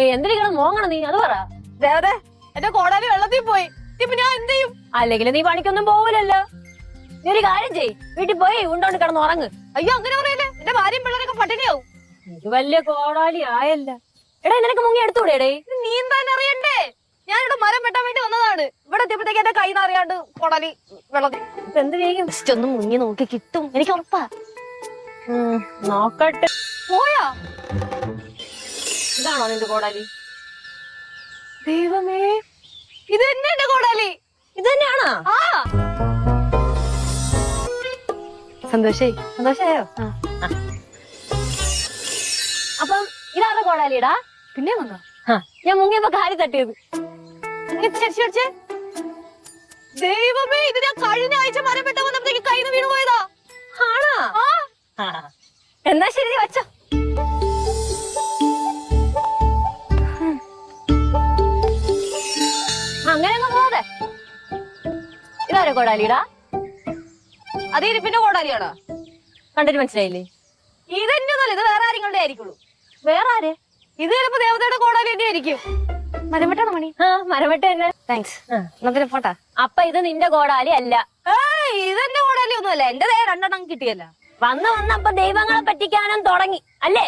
ഏ എന്തിനാ മോങ്ങണം നീ അത് പറ. ദേവത എന്റെ കോടാലി വെള്ളത്തിൽ പോയി. ഇപ്പൊ ഞാൻ എന്ത് ചെയ്യും? അല്ലെങ്കിൽ നീ പണിക്കൊന്നും പോവില്ലല്ലോ നീ ഒരു കാര്യം ചെയ് വീട്ടിൽ പോയി ഉണ്ടോണ്ട് കിടന്ന് ഉറങ്ങ്. അയ്യോ അങ്ങനെ പറയല്ലേ? എന്റെ ഭാര്യയും പിള്ളേരൊക്കെ പട്ടിണിയാവും. ഇത് വലിയ കോടാലി ആയല്ല. എടാ നിനക്ക് മുങ്ങി എടുത്തൂടെ നീ എന്താ അറിയണ്ടേ? ഞാനിവിടെ മരം വെട്ടാൻ വേണ്ടി വന്നതാണ്. ഇവിടെ എത്തിയപ്പോഴത്തേക്ക് എന്റെ കൈ അറിയാണ്ട് കോടാലി വെള്ളത്തിൽ. ഇപ്പൊ എന്ത് ചെയ്യും? ജസ്റ്റ് ഒന്ന് മുങ്ങി നോക്കി കിട്ടും. എനിക്ക് ഉറപ്പാ. നോക്കട്ടെ. പോയാ? ഇതാണോ നിന്റെ കോടാലി? ദൈവമേ ഇത് തന്നെ എന്റെ കോടാലി. ഇത് തന്നെയാണോ? സന്തോഷേ സന്തോഷായോ? അപ്പം ഇതാണ് കോടാലിടാ പിന്നെ വന്നോ? ഞാൻ മുങ്ങിയപ്പോ കാലി തട്ടിയത്. ചേച്ചി ദൈവമേ ഇത് ഞാൻ കഴിഞ്ഞ ആഴ്ച മരം വെട്ടാൻ വന്നപ്പോഴത്തേക്ക് കയ്യിൽ നിന്ന് വീണ് പോയതാ. ആണോ? എന്നാ ശരി വച്ചോ. ഇതാരോ കോടാലിടാ അത് ഇരിപ്പിന്റെ കോടാലിയാണോ? കണ്ടിട്ട് മനസ്സിലായില്ലേ? ഇത് ഒന്നല്ല ഇത് വേറെ ആരെങ്കിലും ആയിരിക്കുള്ളൂ. വേറെ ആര്? ഇത് ചിലപ്പോ ദേവതയുടെ കോടാലി തന്നെ ആയിരിക്കും. മരം മണി? ആ തന്നെ. താങ്ക്സ് ആ. എന്നാ പോട്ടാ. അപ്പൊ ഇത് നിന്റെ കോടാലി അല്ല. ഇതെന്റെ കോടാലി ഒന്നുമല്ല. എന്റെ രണ്ടെണ്ണം കിട്ടിയല്ല. വന്ന് വന്നപ്പോ ദൈവങ്ങളെ പറ്റിക്കാനും തുടങ്ങി. അല്ലേ?